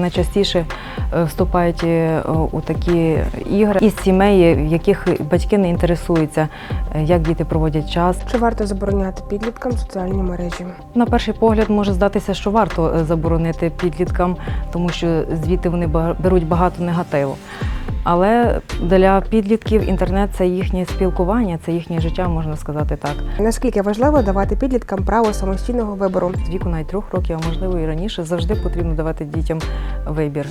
найчастіше е, вступають е, у такі ігри із сімей, в яких батьки не інтересуються, е, як діти проводять час. Чи варто забороняти підліткам соціальні мережі? На перший погляд може здатися, що варто е, заборонити підліткам, тому що звідти вони беруть багато негативу. Але для підлітків інтернет це їхнє спілкування, це їхнє життя, можна сказати так. Наскільки важливо давати підліткам право самостійного вибору? З віку навіть трьох років, а можливо і раніше, завжди потрібно давати дітям вибір.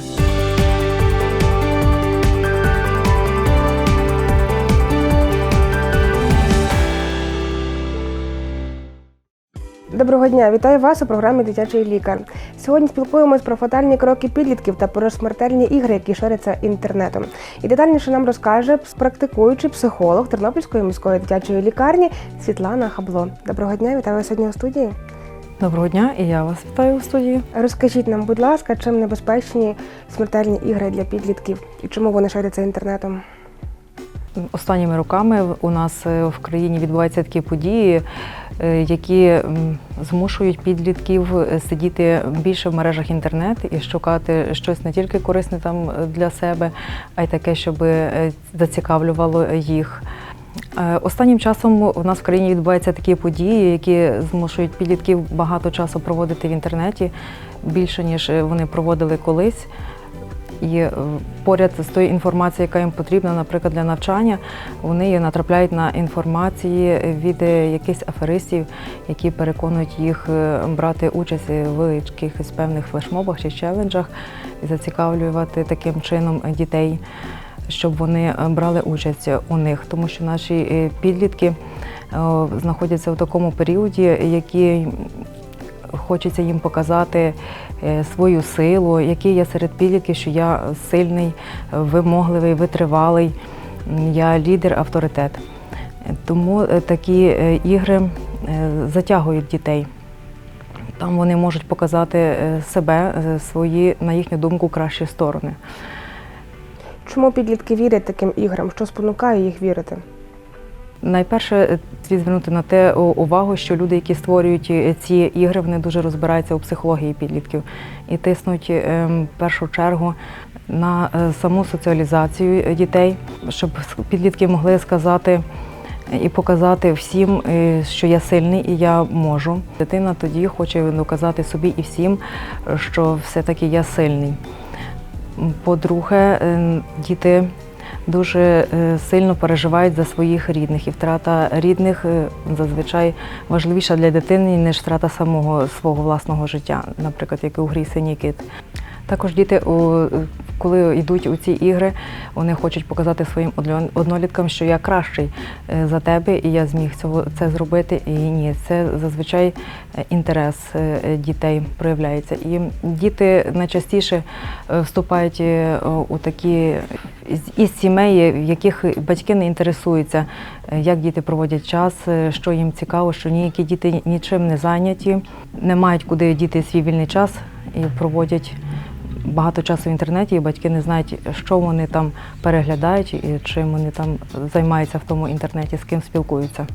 Доброго дня, вітаю вас у програмі Дитячий лікар. Сьогодні спілкуємось про фатальні кроки підлітків та про смертельні ігри, які ширяться інтернетом. І детальніше нам розкаже практикуючий психолог Тернопільської міської дитячої лікарні Світлана Хабло. Доброго дня, вітаю вас сьогодні у студії. Доброго дня, і я вас вітаю у студії. Розкажіть нам, будь ласка, чим небезпечні смертельні ігри для підлітків і чому вони ширяться інтернетом? Останніми роками у нас е, в країні відбуваються такі події, е, які змушують підлітків е, сидіти більше в мережах інтернет і шукати щось не тільки корисне там для себе, а й таке, щоб зацікавлювало їх. Останнім часом у нас в країні відбуваються такі події, які змушують підлітків багато часу проводити в інтернеті більше ніж вони проводили колись. І е, поряд з тою інформацією, яка їм потрібна, наприклад, для навчання, вони натрапляють на інформації від е, якихось аферистів, які переконують їх е, брати участь в якихось певних флешмобах чи челенджах і зацікавлювати таким чином дітей, щоб вони брали участь у них, тому що наші підлітки знаходяться в такому періоді, який Хочеться їм показати е, свою силу, який я серед підлітків, що я сильний, вимогливий, витривалий, я лідер, авторитет. Тому е, такі е, ігри затягують дітей. Там вони можуть показати себе, свої, на їхню думку, кращі сторони. Чому підлітки вірять таким іграм? Що спонукає їх вірити? Найперше е, слід звернути на те увагу, що люди, які створюють е, ці ігри, вони дуже розбираються у психології підлітків і тиснуть е, в першу чергу на е, саму соціалізацію е, дітей, щоб підлітки могли сказати і показати всім, е, що я сильний і я можу. Дитина тоді хоче доказати собі і всім, е, що все-таки я сильний. По-друге, е, діти дуже е, сильно переживають за своїх рідних, і втрата рідних е, зазвичай важливіша для дитини, ніж втрата самого свого власного життя, наприклад, як у грі синій. Також діти, коли йдуть у ці ігри, вони хочуть показати своїм одноліткам, що я кращий е, за тебе, і я зміг цього це зробити. І ні, це зазвичай інтерес дітей проявляється. І діти найчастіше вступають у такі із сімей, в яких батьки не інтересуються, е, як діти проводять час, е, що їм цікаво, що ніякі діти нічим не зайняті, не мають куди діти свій вільний час і проводять багато часу в інтернеті, і батьки не знають, що вони там переглядають і чим вони там займаються в тому інтернеті, з ким спілкуються.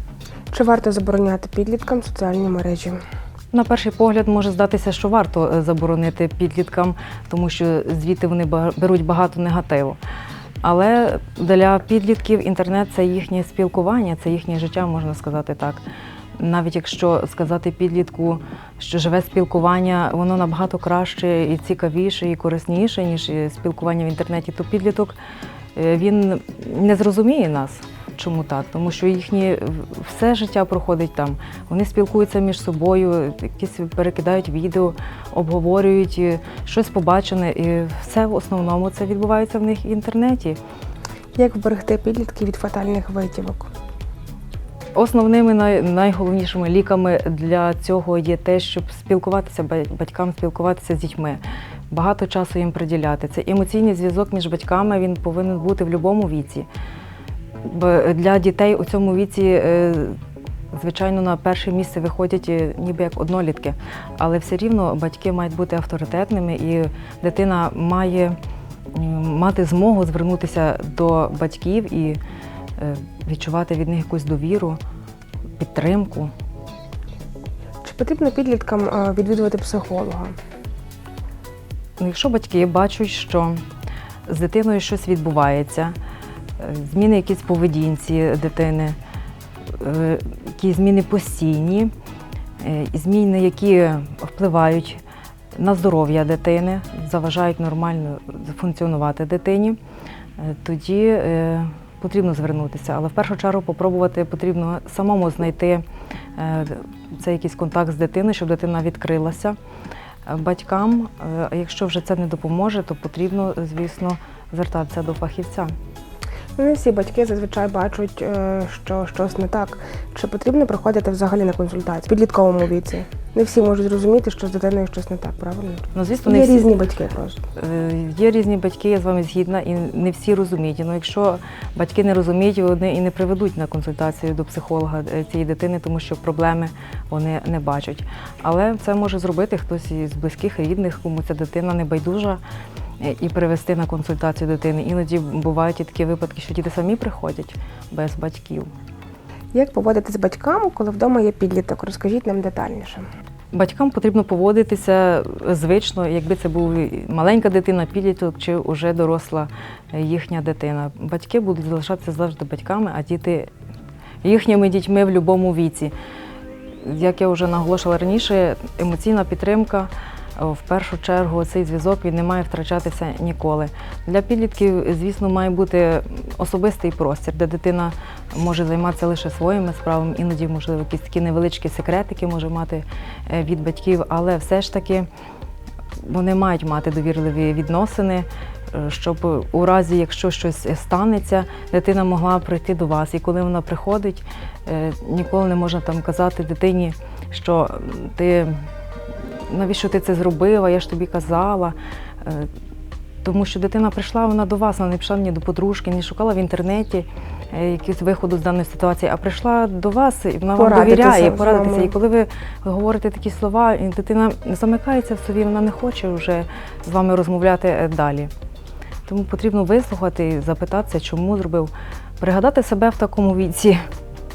Чи варто забороняти підліткам соціальні мережі? На перший погляд може здатися, що варто е, заборонити підліткам, тому що звідти вони беруть багато негативу. Але для підлітків інтернет це їхнє спілкування, це їхнє життя, можна сказати так. Навіть якщо сказати підлітку, що живе спілкування, воно набагато краще і цікавіше, і корисніше, ніж спілкування в інтернеті, то підліток е, він не зрозуміє нас. Чому так? Тому що їхнє все життя проходить там. Вони спілкуються між собою, якісь перекидають відео, обговорюють е, щось побачене, і все в основному це відбувається в них в інтернеті. Як вберегти підлітків від фатальних витівок? Основними най- найголовнішими ліками для цього є те, щоб спілкуватися батькам, спілкуватися з дітьми. Багато часу їм приділяти. Це емоційний зв'язок між батьками він повинен бути в будь-якому віці. Для дітей у цьому віці, е, звичайно, на перше місце виходять е, ніби як однолітки, але все рівно батьки мають бути авторитетними, і дитина має мати змогу звернутися до батьків і е, відчувати від них якусь довіру, підтримку. Чи потрібно підліткам відвідувати психолога? Ну, Якщо батьки бачать, що з дитиною щось відбувається, зміни якісь поведінці дитини, е, якісь зміни постійні, е, зміни, які впливають на здоров'я дитини, заважають нормально функціонувати дитині, е, тоді потрібно звернутися. Але в першу чергу попробувати потрібно самому знайти е, цей якийсь контакт з дитиною, щоб дитина відкрилася батькам. А якщо вже це не допоможе, то потрібно, звісно, звертатися до фахівця. Ну, Не всі батьки зазвичай бачать, е, що щось не так. Чи потрібно приходити взагалі на консультацію в підлітковому віці? Не всі можуть зрозуміти, що з дитиною щось не так, правильно? Ну, звісно, не Є всі, різні батьки просто. Е, Є різні батьки, я з вами згідна, і не всі розуміють. Ну, якщо батьки не розуміють, вони і не приведуть на консультацію до психолога е, цієї дитини, тому що проблеми вони не бачать. Але це може зробити хтось із близьких, рідних, кому ця дитина не байдужа, е, і привести на консультацію дитини. Іноді бувають і такі випадки, що діти самі приходять без батьків. Як поводитись з батькам, коли вдома є підліток? Розкажіть нам детальніше. Батькам потрібно поводитися звично, якби це був маленька дитина, підліток чи вже доросла їхня дитина. Батьки будуть залишатися завжди батьками, а діти їхніми дітьми в будь-якому віці. Як я вже наголошувала раніше, емоційна підтримка в першу чергу цей зв'язок він не має втрачатися ніколи. Для підлітків, звісно, має бути особистий простір, де дитина може займатися лише своїми справами, іноді, можливо, якісь такі невеличкі секретики може мати е, від батьків, але все ж таки вони мають мати довірливі відносини, е, щоб у разі, якщо щось станеться, дитина могла прийти до вас. І коли вона приходить, е, ніколи не можна там казати дитині, що ти навіщо ти це зробила, я ж тобі казала. Тому що дитина прийшла вона до вас, вона не пішла ні до подружки, не шукала в інтернеті е, якісь виходу з даної ситуації, а прийшла до вас, і вона вам довіряє, порадитися. І коли ви говорите такі слова, дитина замикається в собі, вона не хоче вже з вами розмовляти е, далі. Тому потрібно вислухати і запитатися, чому зробив. Пригадати себе в такому віці,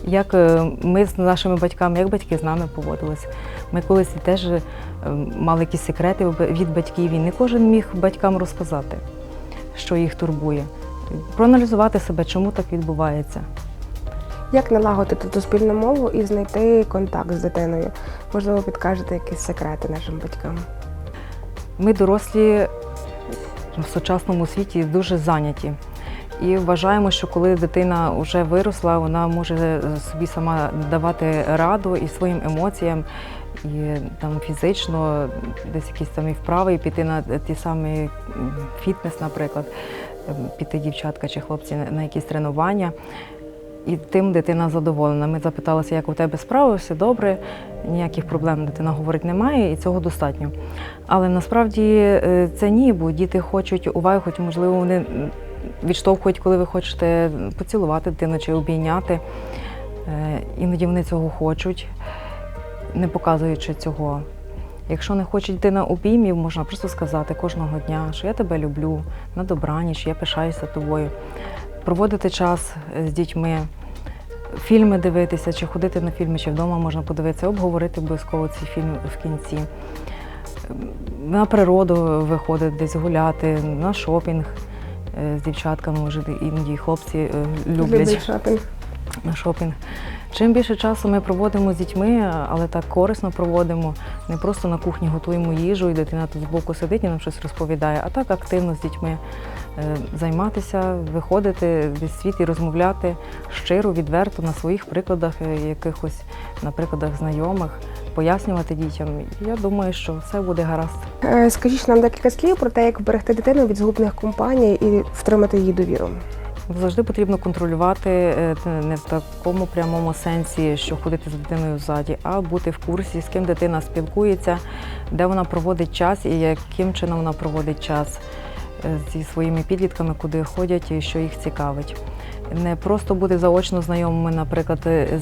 як е, ми з нашими батьками, як батьки з нами поводилися. Ми колись теж е, мали якісь секрети від батьків, і не кожен міг батькам розказати, що їх турбує. Проаналізувати себе, чому так відбувається. Як налагодити ту спільну мову і знайти контакт з дитиною? Можливо, підкажете якісь секрети нашим батькам. Ми дорослі в сучасному світі дуже зайняті. І вважаємо, що коли дитина вже виросла, вона може собі сама давати раду і своїм емоціям, і там фізично десь якісь там і вправи, і піти на ті самі фітнес, наприклад, ем, піти дівчатка чи хлопці на- якісь тренування. І тим дитина задоволена. Ми запиталися, як у тебе справи, все добре, ніяких проблем дитина говорить немає, і цього достатньо. Але насправді е, це ні, бо діти хочуть уваги, хоч можливо вони відштовхують, коли ви хочете поцілувати дитину чи обійняти. Е, Іноді вони цього хочуть, не показуючи цього. Якщо не хоче дитина обіймів, можна просто сказати кожного дня, що я тебе люблю, на добраніч, я пишаюся тобою. Проводити час е, з дітьми, фільми дивитися, чи ходити на фільми, чи вдома можна подивитися, обговорити обов'язково ці фільми в кінці. На природу виходити, десь гуляти, на шопінг з дівчатками, може, іноді хлопці е, люблять Любить шопінг. на шопінг. Чим більше часу ми проводимо з дітьми, але так корисно проводимо, не просто на кухні готуємо їжу, і дитина тут збоку сидить і нам щось розповідає, а так активно з дітьми е, займатися, виходити в світ і розмовляти щиро, відверто на своїх прикладах, е, якихось на прикладах знайомих, пояснювати дітям. Я думаю, що все буде гаразд. Е, Скажіть нам декілька слів про те, як вберегти дитину від згубних компаній і втримати її довіру. Завжди потрібно контролювати е, не в такому прямому сенсі, що ходити з дитиною ззаді, а бути в курсі, з ким дитина спілкується, де вона проводить час і яким чином вона проводить час е, зі своїми підлітками, куди ходять і що їх цікавить. Не просто бути заочно знайомими, наприклад,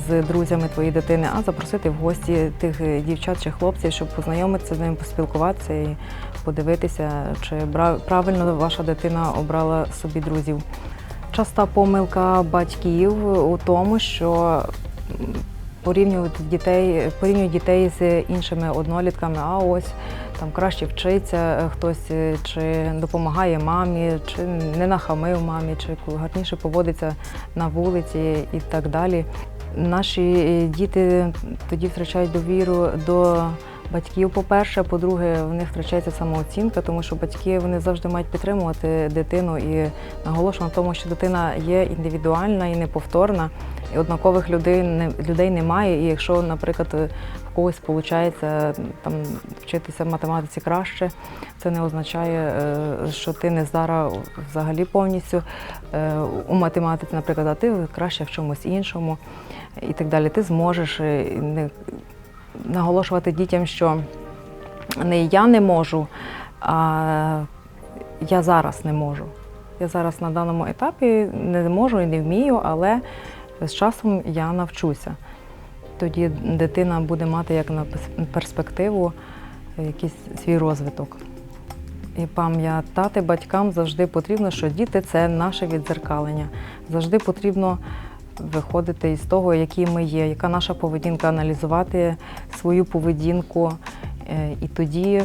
з друзями твоєї дитини, а запросити в гості тих дівчат чи хлопців, щоб познайомитися з ними, поспілкуватися і подивитися, чи правильно ваша дитина обрала собі друзів. Часта помилка батьків у тому, що порівнюють дітей, порівнюють дітей з іншими однолітками. А ось там краще вчиться е, хтось, е, чи допомагає мамі, чи не нахамив мамі, чи гарніше поводиться на вулиці і так далі. Наші е, діти тоді втрачають довіру до батьків, по-перше, по-друге, в них втрачається самооцінка, тому що батьки вони завжди мають підтримувати дитину і наголошую на тому, що дитина є індивідуальна і неповторна, і однакових людей, людей немає. І якщо, наприклад, когось виходить там вчитися математиці краще, це не означає, е, що ти не здара взагалі повністю е, у математиці, наприклад, а ти краще в чомусь іншому і так далі. Ти зможеш е, наголошувати дітям, що не я не можу, а я зараз не можу. Я зараз на даному етапі не можу і не вмію, але з часом я навчуся. Тоді дитина буде мати як на перспективу якийсь свій розвиток. І пам'ятати батькам завжди потрібно, що діти це наше відзеркалення. Завжди потрібно виходити із того, які ми є, яка наша поведінка, аналізувати свою поведінку. Е, І тоді,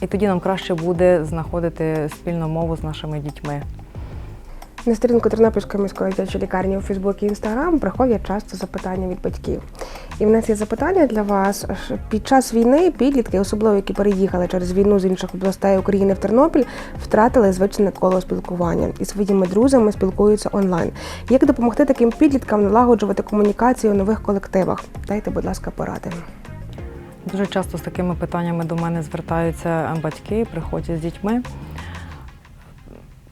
і тоді нам краще буде знаходити спільну мову з нашими дітьми. На сторінку Тернопільської міської дитячої лікарні у Фейсбуці і Інстаграм приходять часто запитання від батьків. І в нас є запитання для вас. Під час війни підлітки, особливо які переїхали через війну з інших областей України в Тернопіль, втратили звичне коло спілкування і своїми друзями спілкуються онлайн. Як допомогти таким підліткам налагоджувати комунікацію у нових колективах? Дайте, будь ласка, поради. Дуже часто з такими питаннями до мене звертаються батьки, приходять з дітьми.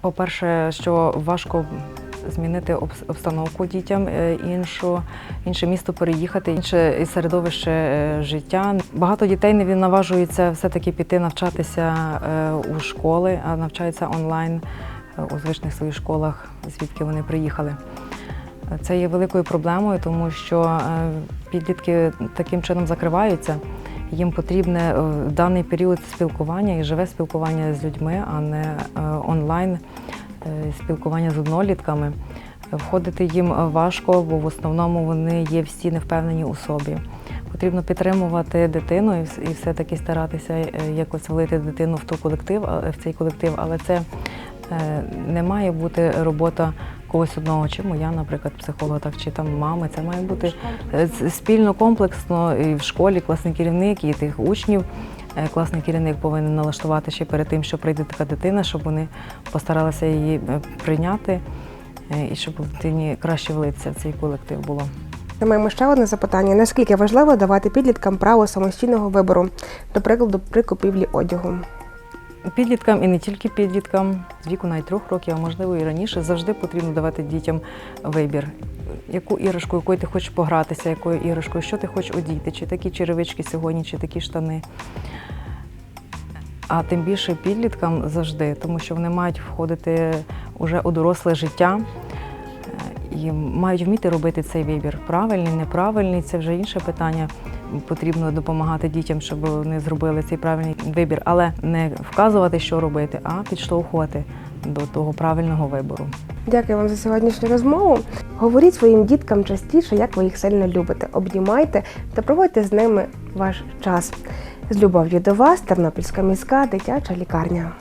По-перше, що важко змінити обстановку дітям, е, іншу, інше місто переїхати, інше середовище е, життя. Багато дітей не наважуються все-таки піти навчатися е, у школи, а навчаються онлайн у звичних своїх школах, звідки вони приїхали. Це є великою проблемою, тому що підлітки таким чином закриваються. Їм потрібне е, в даний період спілкування і живе спілкування з людьми, а не е, онлайн е, спілкування з однолітками. Входити їм важко, бо в основному вони є всі невпевнені у собі. Потрібно підтримувати дитину і все-таки старатися якось влити дитину в той колектив, в цей колектив, але це не має бути робота когось одного, чи моя, наприклад, психолога, так чи там мами. Це має бути е, спільно, комплексно і в школі класний керівник, і тих учнів. Е, Класний керівник повинен налаштувати ще перед тим, що прийде така дитина, щоб вони постаралися її е, прийняти і щоб дитині краще влитися в цей колектив було. Ми маємо ще одне запитання: наскільки важливо давати підліткам право самостійного вибору, до прикладу, при купівлі одягу? Підліткам і не тільки підліткам, з віку навіть трьох років, а можливо і раніше, завжди потрібно давати дітям вибір. Яку іграшку, якою ти хочеш погратися, якою іграшкою, що ти хочеш одіти, чи такі черевички сьогодні, чи такі штани. А тим більше підліткам завжди, тому що вони мають входити уже у доросле життя е, і мають вміти робити цей вибір. Правильний, неправильний це вже інше питання. Потрібно допомагати дітям, щоб вони зробили цей правильний вибір, але не вказувати, що робити, а підштовхувати до того правильного вибору. Дякую вам за сьогоднішню розмову. Говоріть своїм діткам частіше, як ви їх сильно любите. Обнімайте та проводьте з ними ваш час. З любов'ю до вас, Тернопільська міська дитяча лікарня.